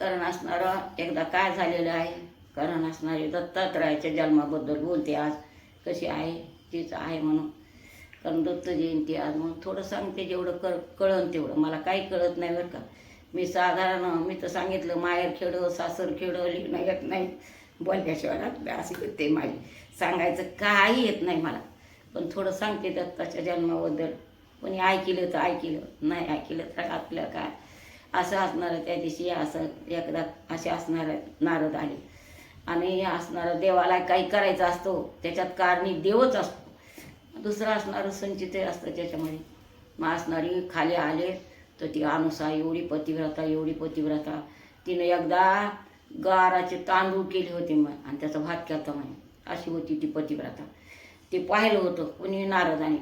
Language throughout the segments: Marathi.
करण असणारं एकदा काय झालेलं आहे? करण असणारे दत्तात्रयाच्या जन्माबद्दल बोलते आज. कशी आहे? तीच आहे म्हणून. कारण दत्त जयंती आज म्हणून थोडं सांगते जेवढं कर कळन तेवढं. मला काही कळत नाही बरं का. मी साधारण मी तर सांगितलं माहेर खेडं सासर खेडं लिहिणं येत नाही. बोलल्याशिवाय ना अशी येते माझी. सांगायचं काही येत नाही मला. पण थोडं सांगते दत्ताच्या जन्माबद्दल. कोणी ऐकलं तर ऐकलं नाही ऐकलं तर आपलं काय? असं असणारं त्या दिवशी असं एकदा असे असणारं नारद आले. आणि हे असणारं देवाला काही करायचं असतो त्याच्यात कारणी देवच असतो. दुसरं असणारं संचित असतं त्याच्यामध्ये. मग असणारी खाली आले तर ती अनुसा एवढी पतिव्रता एवढी पतिव्रता. तिनं एकदा गाराचे तांदूळ केले होते मग आणि त्याचा भात केला म्हणे. अशी होती ती पतिव्रता. ते पाहिलं होतं कोणी नारदाने.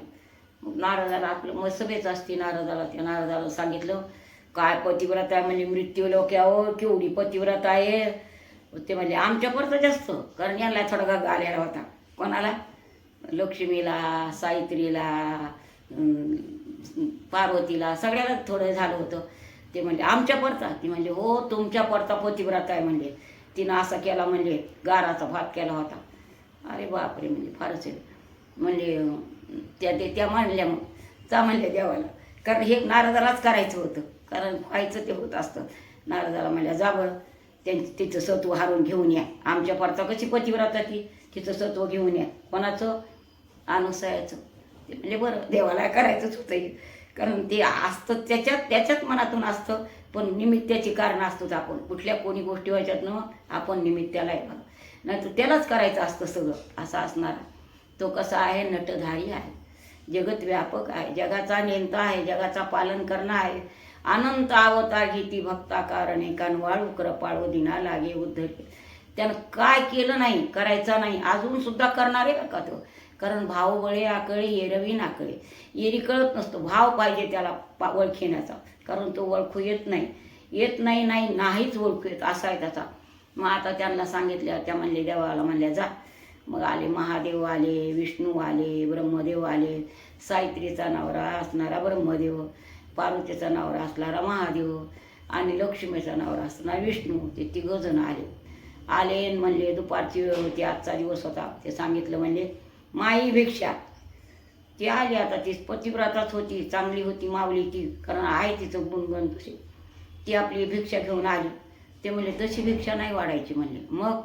मग नारदाला आपलं मग सभेच असते नारदाला. त्या नारदाला सांगितलं काय पतिव्रत आहे म्हणजे मृत्यू लोक्यावर केवढी पतिव्रत आहे? ते म्हणजे आमच्या परत जास्त कारण यांना थोडा गालेला होता. कोणाला? लक्ष्मीला सावित्रीला पार्वतीला सगळ्याला थोडं झालं होतं. ते म्हणजे आमच्या परता ती म्हणजे हो तुमच्या परता पतिव्रता आहे म्हणजे. तिनं असा केला म्हणजे गाराचा भात केला होता. अरे बापरे म्हणजे फारच आहे. म्हणजे त्या ते त्या मांडल्या मग जा म्हणल्या देवाला. कारण हे नारदालाच करायचं होतं. कारण व्हायचं ते होत असतं. नारदाला म्हणल्या जावं त्यांचं तिचं सत्व हारून घेऊन या. आमच्या परता कशी पतिव्रता ती? तिचं सत्व घेऊन या. कोणाचं? अनुसयाचं. ते म्हणजे बरं देवाला करायचंच होतं कारण ते असतं त्याच्यात त्याच्यात मनातून असतं. पण निमित्ताची कारण असतोच आपण. कुठल्या कोणी गोष्टी व्हायच्यात आपण निमित्ताला आहे बघा नाही तर त्यालाच करायचं असतं सगळं. असं असणारा. तो कसा आहे? नटधारी आहे. जगत व्यापक आहे. जगाचा नेमता आहे जगाचा पालन करणं आहे. अनंत अवतार घेती भक्ता कारणे कानवाळू कृपाळू दिना लागे उद्धरी त्यानं काय केलं नाही करायचा नाही. अजून सुद्धा करणार आहे का तो? कारण भाव बळे आकळे येरवी नाकळे. येरी कळत नसतो. भाव पाहिजे त्याला पा ओळखण्याचा. कारण तो ओळखू येत नाही. येत नाही नाही नाहीच ओळखू येत. असा आहे त्याचा. मग आता त्यांना सांगितल्या त्या म्हणले देवाला म्हणल्या जा. मग आले महादेव आले विष्णू आले ब्रह्मदेव आले. सावित्रीचा नवरा असणारा ब्रह्मदेव पार्वतीचा नवरा असणारा महादेव आणि लक्ष्मीचा नवरा असणारा विष्णू ते तिघजण आले. आले म्हणले दुपारची वेळ होती आजचा दिवस होता. ते सांगितलं म्हणले माई भिक्षा. ती आली आता ती पतिव्रताच होती चांगली होती मावली ती कारण आहे तिचं गुणगण तशी ती आपली भिक्षा घेऊन आली. ते म्हणले तशी भिक्षा नाही वाढायची. म्हणले मग?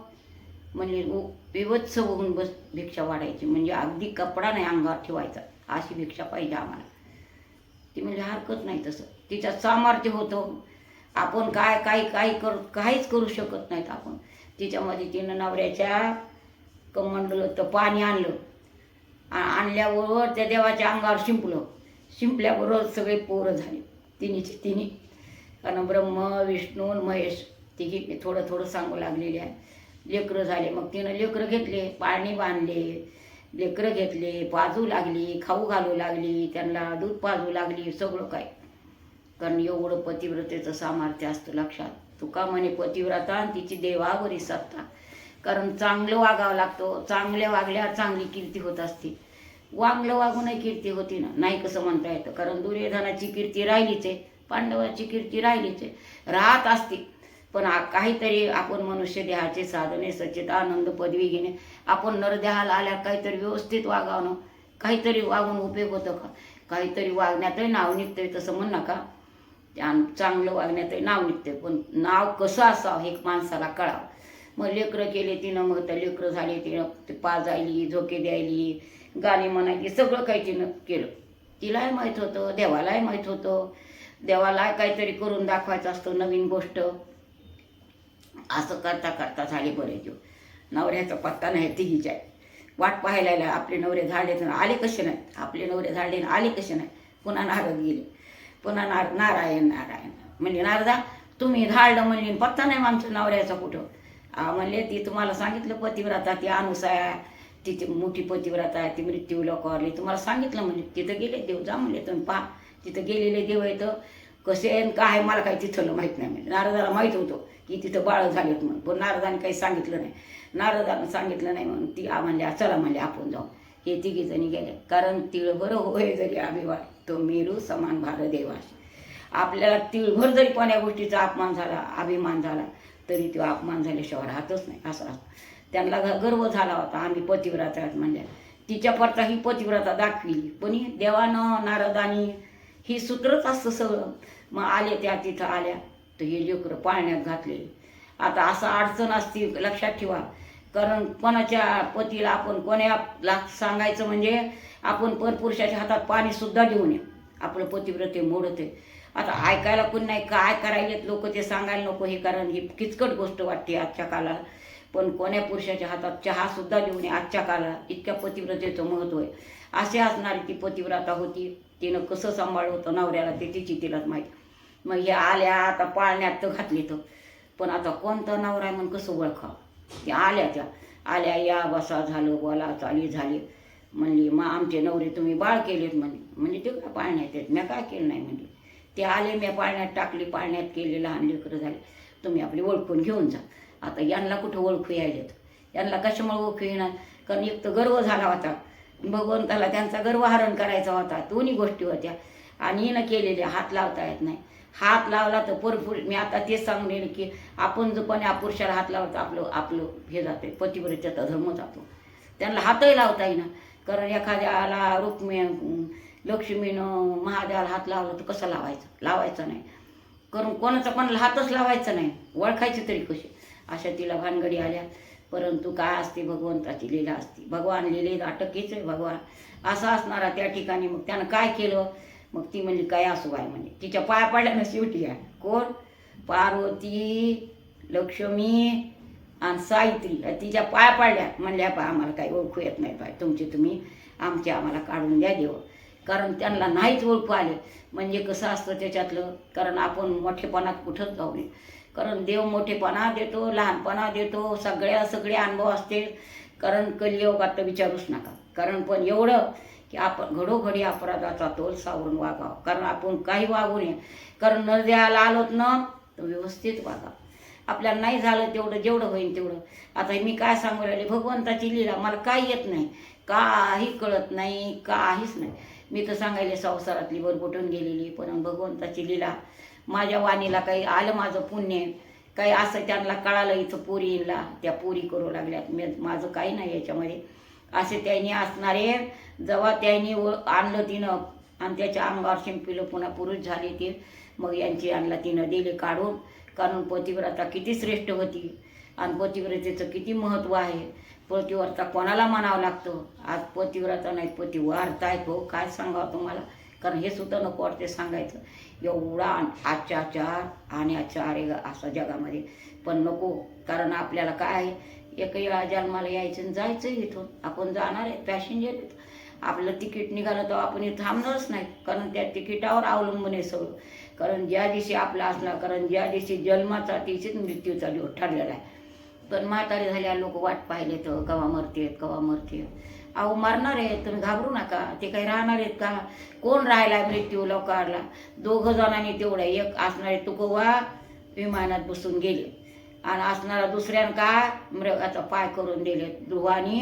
म्हणजे उ- विवत्स होऊन बस भिक्षा वाढायची. म्हणजे अगदी कपडा नाही अंगावर ठेवायचा. अशी भिक्षा पाहिजे आम्हाला. ती म्हणजे हरकत नाही तसं. तिच्यात सामर्थ्य होतं. आपण काय काही काही करू काहीच करू शकत नाहीत आपण. तिच्यामध्ये तिनं नवऱ्याच्या कमंडलं तर पाणी आणलं. आ- आणल्याबरोबर त्या देवाच्या अंगावर शिंपलं. शिंपल्याबरोबर सगळे पोरं झाले. तिन्हीचे तिन्ही. कारण ब्रह्म विष्णू महेश तिघी थोडं थोडं सांगू लागलेली आहे. लेकरं झाले. मग तिनं लेकरं घेतले पाळणी बांधले लेकरं घेतले पाजू लागली खाऊ घालू लागली त्यांना दूध पाजू लागली सगळं काय. कारण एवढं पतिव्रतेचं सामर्थ्य असतं लक्षात. तुका म्हणे पतिव्रता आणि तिची देवावरी सत्ता. कारण चांगलं वागावं लागतं. चांगल्या वागल्यावर चांगली कीर्ती होत असते. वागलं वागूनही कीर्ती होती ना. नाही कसं म्हणता येतं. कारण दुर्योधनाची कीर्ती राहिलीच आहे. पांडवाची कीर्ती राहिलीच आहे. राहत असते. पण काहीतरी आपण मनुष्य देहाचे साधने सचित आनंद पदवी घेणे आपण नरदेहाला आल्या काहीतरी व्यवस्थित वागावणं काहीतरी वागून उपयोग होतं का? काहीतरी वागण्यातही नाव निघतंय तसं म्हण नका. चांगलं वागण्यातही नाव निघतंय पण नाव कसं असावं हे माणसाला कळावं. मग लेकरं केले तिनं मग त्या लेकरं झाले तिनं ते पाजायली झोके द्यायली गाणी म्हणायली सगळं काही तिनं केलं. तिलाही माहीत होतं देवालाही माहीत होतं. देवाला काहीतरी करून दाखवायचं असतं नवीन गोष्ट. असं करता करता झाले बरे जीव. नवऱ्याचा पत्ता नाही तिघीच्या आहे. वाट पाहायला आपले नवरे झाले तर आले कसे नाही? आपले नवरे झाले आणि आले कसे नाही? पुन्हा नारद गेले. पुन्हा नार नारायण नारायण. म्हणजे नारदा तुम्ही धाडलं म्हणले पत्ता नाही आमच्या नवऱ्याचा कुठं? म्हणले ती तुम्हाला सांगितलं पतिव्रता ती अनुसाया तिची मोठी पतिव्रता आहे ती मृत्यू लोकावरली. तुम्हाला सांगितलं म्हणजे तिथं गेले देव जा म्हणले तुम्ही पहा. तिथं गेलेले देव आहेत. कसे आहे काय आहे मला काही तिथलं माहीत नाही म्हणजे नारदाला माहीत होतं. की तिथं बाळ झालेत म्हणून. पण नारदाने काही सांगितलं नाही. नारदानं सांगितलं नाही म्हणून ती म्हणल्या चला म्हणले आपण जाऊ. हे तिघीजणी गेले. कारण तिळभर होय जरी अभिवाय तो मेरू समान भार देवास आपल्याला तिळभर जरी कोण्या गोष्टीचा अपमान झाला अभिमान झाला तरी तो अपमान झाल्याशिवाय राहतच नाही असं असतं. त्यांना गर्व झाला होता. आम्ही पतिव्रता आहेत म्हणल्या. तिच्या परता ही पतिव्रता दाखविली पण ही देवानं नारदानी ही सूत्रच असतं सगळं. मग आले त्या तिथं आल्या. तर हे लेकरं पाळण्यात घातले. आता असं अडचण असती लक्षात ठेवा. कारण कोणाच्या पतीला आपण कोण्याला सांगायचं म्हणजे आपण परपुरुषाच्या हातात पाणीसुद्धा देऊ नये आपलं पतिव्रते मोडते आता ऐकायला कोण नाही काय करायलेत लोक ते सांगायला नको हे कारण ही किचकट गोष्ट वाटते आजच्या काळाला पण कोण्या पुरुषाच्या हातात चहासुद्धा देऊ नये आजच्या काळात. इतक्या पतिव्रतेचं महत्त्व आहे. असे असणारी ती पतिव्रता होती तिनं कसं सांभाळलं होतं नवऱ्याला ते तिची तिलाच माहीत. मग हे आल्या आता पाळण्यात तर घातली तर. पण आता कोणता नवरा आहे म्हणून कसं ओळखावं? त्या आल्या त्या. आल्या या बसा झालं बोला चाली झाली. म्हणली मग आमचे नवरे तुम्ही बाळ केलेत म्हणे. म्हणजे ते काय पाळण्यात येत मी काय केलं नाही? म्हणली. ते आले मी पाळण्यात टाकली पाळण्यात केले लहान लेकरं झाले. तुम्ही आपली ओळखून घेऊन जा. आता यांना कुठं ओळखू यायलेत यांना कशामुळे ओळखू येणार? कारण एक तर गर्व झाला होता. भगवंताला त्यांचा गर्व हरण करायचा होता. दोन्ही गोष्टी होत्या. आणि हिनं केलेले हात लावता येत नाही. हात लावला तर भरपूर मी आता तेच सांगून येईल की आपण जो कोणी पुरुषाला हात लावतो आपलं आपलं हे जाते पतिव्रतेचा धर्म जातो. त्यांना हातही लावता येईना. कारण एखाद्याला रुक्मी लक्ष्मीनं महादेवाला हात लावला तर कसं लावायचं? लावायचं नाही. करून कोणाचा पण हातच लावायचा नाही. ओळखायची तरी कशी अशा तिला भानगडी आल्या. परंतु काय असते? भगवंताची लीला असते. भगवान लिलेत अटकीच आहे भगवान असा असणारा त्या ठिकाणी मग त्यानं काय केलं? मग ती म्हणली काय असू बाय म्हणजे तिच्या पाया पडल्यानं शेवटी आहे कोण? पार्वती लक्ष्मी आणि सावित्री. तिच्या पाया पाडल्या. म्हणल्या पा आम्हाला काही ओळखू येत नाही पाय तुमचे तुम्ही आमचे आम्हाला काढून द्या देव. कारण त्यांना नाहीच ओळखू आले. म्हणजे कसं असतं त्याच्यातलं? कारण आपण मोठेपणात कुठंच जाऊ नये. कारण देव मोठेपणा देतो लहानपणा देतो सगळ्या सगळे अनुभव असते कारण कलियोगात तर विचारूच नका. कारण पण एवढं की आपण घडोघडी अपराधाचा तोल सावरून वागावं. कारण आपण काही वागू नये. कारण न द्यायला आलोत ना तर व्यवस्थित वागा. आपल्याला नाही झालं तेवढं जेवढं होईल तेवढं. आता मी काय सांगू राहिले? भगवंताची लीला मला काही येत नाही. काही कळत नाही काहीच नाही. मी तर सांगायले संसारातली बरबटून गेलेली. पण भगवंताची लीला माझ्या वाणीला काही आलं माझं पुण्य. काही असं त्यांना कळालं इथं पोरीला त्या पोरी करू लागल्यात. मी माझं काही नाही याच्यामध्ये. असे त्यांनी असणारे. जेव्हा त्यांनी आणलं तिनं आणि त्याच्या अंगावर शिंपिलं पुन्हा पुरुष झाले ते मग यांची आणला तिनं दिले काढून. कारण पतिव्रता किती श्रेष्ठ होती. आणि पतिव्रतेचं किती महत्त्व आहे. पतिव्रता कोणाला म्हणावं लागतं? आज पतिव्रता नाही पती वारतायत हो. काय सांगावं तुम्हाला? कारण हे सुद्धा नको वाटते सांगायचं. एवढा अत्याचार आणि आचार आहे असा जगामध्ये. पण नको. कारण आपल्याला काय आहे? एकही वेळा जन्माला यायचं आणि जायचं इथून. आपण जाणार आहे पॅसेंजर आपलं तिकीट निघालं तर आपण इथं थांबणारच नाही कारण त्या तिकिटावर अवलंबून आहे सगळं. कारण ज्या दिवशी आपला असला कारण ज्या दिवशी जन्माचा तिथेच मृत्यूचा दिवस ठरलेला आहे. पण म्हातारे झाल्या लोक वाट पाहिले तर कवा मरतेत कवा मरते अहो मरणार आहेत तुम्ही घाबरू नका. ते काही राहणार आहेत का? कोण राहिला मृत्यू लवकरला दोघं जणांनी तेवढं एक असणारे तुकोवा विमानात बसून गेले. आणि असणारा दुसऱ्यानं का मृगाचा पाय करून दिले. ध्रुवानी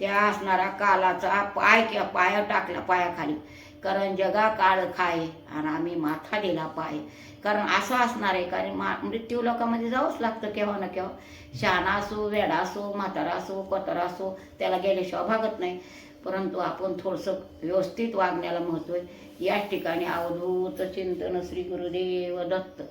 त्या असणारा कालाचा पाय किंवा पाया टाकला पायाखाली. कारण जगा काळ खाय आणि आम्ही माथा दिला पाय. कारण असं असणार आहे कारण मा मृत्यू लोकांमध्ये जावंच लागतं केव्हा ना केव्हा. शहाणा असो वेडा असो म्हातारा असो कोतारा असो त्याला गेल्याशिवाय भागत नाही. परंतु आपण थोडंसं व्यवस्थित वागण्याला महत्त्व आहे. याच ठिकाणी अवधूत चिंतन श्री गुरुदेव दत्त.